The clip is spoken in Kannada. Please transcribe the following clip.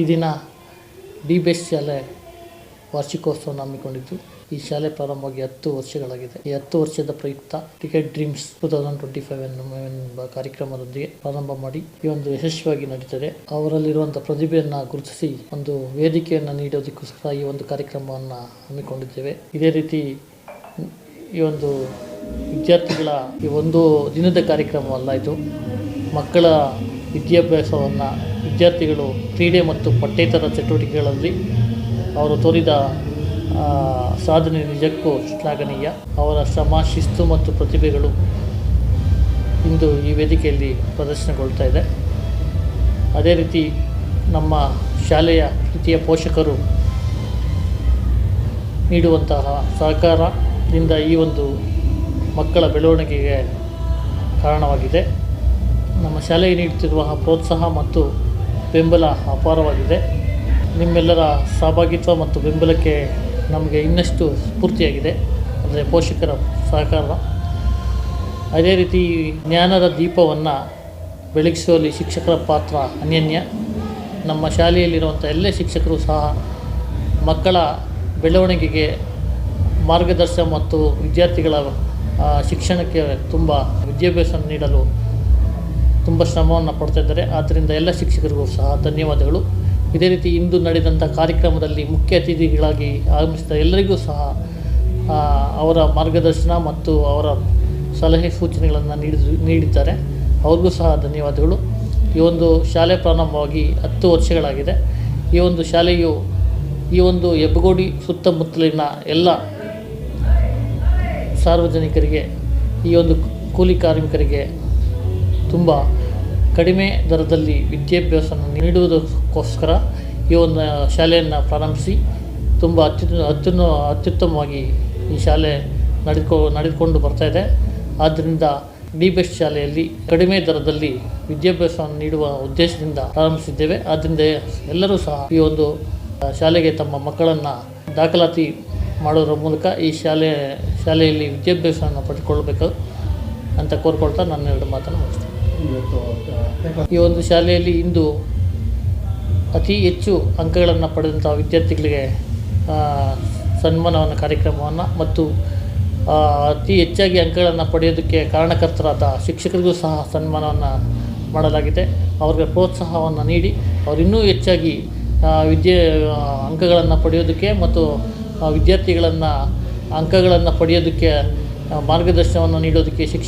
ಈ ದಿನ ಡಿ ಬೇಸ್ ಶಾಲೆ ವಾರ್ಷಿಕೋತ್ಸವವನ್ನು ಹಮ್ಮಿಕೊಂಡಿದ್ದು. ಈ ಶಾಲೆ ಪ್ರಾರಂಭವಾಗಿ ಹತ್ತು ವರ್ಷಗಳಾಗಿದೆ. ಈ ಹತ್ತು ವರ್ಷದ ಪ್ರಯುಕ್ತ ticket dreams two thousand twenty five ಎಂಬ ಕಾರ್ಯಕ್ರಮದೊಂದಿಗೆ ಪ್ರಾರಂಭ ಮಾಡಿ ಈ ಒಂದು ಯಶಸ್ವಿಯಾಗಿ ನಡೀತದೆ. ಅವರಲ್ಲಿರುವಂಥ ಪ್ರತಿಭೆಯನ್ನು ಗುರುತಿಸಿ ಒಂದು ವೇದಿಕೆಯನ್ನು ನೀಡೋದಕ್ಕೋಸ್ಕರ ಈ ಒಂದು ಕಾರ್ಯಕ್ರಮವನ್ನು ಹಮ್ಮಿಕೊಂಡಿದ್ದೇವೆ. ಇದೇ ರೀತಿ ಈ ಒಂದು ವಿದ್ಯಾರ್ಥಿಗಳ ಈ ಒಂದು ದಿನದ ಕಾರ್ಯಕ್ರಮವಲ್ಲ ಇದು. ಮಕ್ಕಳ ವಿದ್ಯಾಭ್ಯಾಸವನ್ನು ವಿದ್ಯಾರ್ಥಿಗಳು ಕ್ರೀಡೆ ಮತ್ತು ಪಠ್ಯೇತರ ಚಟುವಟಿಕೆಗಳಲ್ಲಿ ಅವರು ತೋರಿದ ಸಾಧನೆ ನಿಜಕ್ಕೂ ಶ್ಲಾಘನೀಯ. ಅವರ ಶ್ರಮ, ಶಿಸ್ತು ಮತ್ತು ಪ್ರತಿಭೆಗಳು ಇಂದು ಈ ವೇದಿಕೆಯಲ್ಲಿ ಪ್ರದರ್ಶನಗೊಳ್ತಾ ಇದೆ. ಅದೇ ರೀತಿ ನಮ್ಮ ಶಾಲೆಯ ಪ್ರೀತಿಯ ಪೋಷಕರು ನೀಡುವಂತಹ ಸಹಕಾರದಿಂದ ಈ ಒಂದು ಮಕ್ಕಳ ಬೆಳವಣಿಗೆಗೆ ಕಾರಣವಾಗಿದೆ. ನಮ್ಮ ಶಾಲೆಗೆ ನೀಡುತ್ತಿರುವ ಪ್ರೋತ್ಸಾಹ ಮತ್ತು ಬೆಂಬಲ ಅಪಾರವಾಗಿದೆ. ನಿಮ್ಮೆಲ್ಲರ ಸಹಭಾಗಿತ್ವ ಮತ್ತು ಬೆಂಬಲಕ್ಕೆ ನಮಗೆ ಇನ್ನಷ್ಟು ಸ್ಫೂರ್ತಿಯಾಗಿದೆ. ಅಂದರೆ ಪೋಷಕರ ಸಹಕಾರ. ಅದೇ ರೀತಿ ಜ್ಞಾನದ ದೀಪವನ್ನು ಬೆಳಗಿಸುವಲ್ಲಿ ಶಿಕ್ಷಕರ ಪಾತ್ರ ಅನ್ಯನ್ಯ ನಮ್ಮ ಶಾಲೆಯಲ್ಲಿರುವಂಥ ಎಲ್ಲ ಶಿಕ್ಷಕರು ಸಹ ಮಕ್ಕಳ ಬೆಳವಣಿಗೆಗೆ ಮಾರ್ಗದರ್ಶನ ಮತ್ತು ವಿದ್ಯಾರ್ಥಿಗಳ ಶಿಕ್ಷಣಕ್ಕೆ ತುಂಬ ವಿದ್ಯಾಭ್ಯಾಸ ನೀಡಲು ತುಂಬ ಶ್ರಮವನ್ನು ಪಡ್ತಾಯಿದ್ದಾರೆ ಆದ್ದರಿಂದ ಎಲ್ಲ ಶಿಕ್ಷಕರಿಗೂ ಸಹ ಧನ್ಯವಾದಗಳು. ಇದೇ ರೀತಿ ಇಂದು ನಡೆದಂಥ ಕಾರ್ಯಕ್ರಮದಲ್ಲಿ ಮುಖ್ಯ ಅತಿಥಿಗಳಾಗಿ ಆಗಮಿಸಿದ ಎಲ್ಲರಿಗೂ ಸಹ ಅವರ ಮಾರ್ಗದರ್ಶನ ಮತ್ತು ಅವರ ಸಲಹೆ ಸೂಚನೆಗಳನ್ನು ನೀಡಿದ, ನೀಡಿದ್ದಾರೆ. ಅವ್ರಿಗೂ ಸಹ ಧನ್ಯವಾದಗಳು. ಈ ಒಂದು ಶಾಲೆ ಪ್ರಾರಂಭವಾಗಿ ಹತ್ತು ವರ್ಷಗಳಾಗಿದೆ. ಈ ಒಂದು ಶಾಲೆಯು, ಈ ಒಂದು ಹೆಬ್ಬಗೋಡಿ ಸುತ್ತಮುತ್ತಲಿನ ಎಲ್ಲ ಸಾರ್ವಜನಿಕರಿಗೆ, ಈ ಒಂದು ಕೂಲಿ ಕಾರ್ಮಿಕರಿಗೆ ತುಂಬ ಕಡಿಮೆ ದರದಲ್ಲಿ ವಿದ್ಯಾಭ್ಯಾಸ ನೀಡುವುದಕ್ಕೋಸ್ಕರ ಈ ಒಂದು ಶಾಲೆಯನ್ನು ಪ್ರಾರಂಭಿಸಿ ತುಂಬ ಅತ್ಯು ಅತ್ಯುನ್ನ, ಅತ್ಯುತ್ತಮವಾಗಿ ಈ ಶಾಲೆ ನಡೆದುಕೊ, ನಡೆದುಕೊಂಡು ಇದೆ. ಆದ್ದರಿಂದ ಡಿ ಬೆಸ್ಟ್ ಶಾಲೆಯಲ್ಲಿ ಕಡಿಮೆ ದರದಲ್ಲಿ ವಿದ್ಯಾಭ್ಯಾಸವನ್ನು ನೀಡುವ ಉದ್ದೇಶದಿಂದ ಪ್ರಾರಂಭಿಸಿದ್ದೇವೆ. ಆದ್ದರಿಂದ ಎಲ್ಲರೂ ಸಹ ಈ ಒಂದು ಶಾಲೆಗೆ ತಮ್ಮ ಮಕ್ಕಳನ್ನು ದಾಖಲಾತಿ ಮಾಡೋದ್ರ ಮೂಲಕ ಈ ಶಾಲೆ, ಶಾಲೆಯಲ್ಲಿ ವಿದ್ಯಾಭ್ಯಾಸವನ್ನು ಪಡೆದುಕೊಳ್ಬೇಕು ಅಂತ ಕೋರ್ಕೊಳ್ತಾ ನಾನು ಎರಡು ಮಾತನ್ನು ಮುಗಿಸ್ತೇನೆ. ಈ ಒಂದು ಶಾಲೆಯಲ್ಲಿ ಇಂದು ಅತಿ ಹೆಚ್ಚು ಅಂಕಗಳನ್ನು ಪಡೆದಂಥ ವಿದ್ಯಾರ್ಥಿಗಳಿಗೆ ಸನ್ಮಾನವನ್ನು ಕಾರ್ಯಕ್ರಮವನ್ನು ಮತ್ತು ಅತಿ ಹೆಚ್ಚಾಗಿ ಅಂಕಗಳನ್ನು ಪಡೆಯೋದಕ್ಕೆ ಕಾರಣಕರ್ತರಾದ ಶಿಕ್ಷಕರಿಗೂ ಸಹ ಸನ್ಮಾನವನ್ನು ಮಾಡಲಾಗಿದೆ. ಅವರಿಗೆ ಪ್ರೋತ್ಸಾಹವನ್ನು ನೀಡಿ, ಅವರು ಇನ್ನೂ ಹೆಚ್ಚಾಗಿ ವಿದ್ಯೆ ಅಂಕಗಳನ್ನು ಪಡೆಯೋದಕ್ಕೆ ಮತ್ತು ವಿದ್ಯಾರ್ಥಿಗಳನ್ನು ಅಂಕಗಳನ್ನು ಪಡೆಯೋದಕ್ಕೆ ಮಾರ್ಗದರ್ಶನವನ್ನು ನೀಡೋದಕ್ಕೆ ಶಿಕ್ಷಕ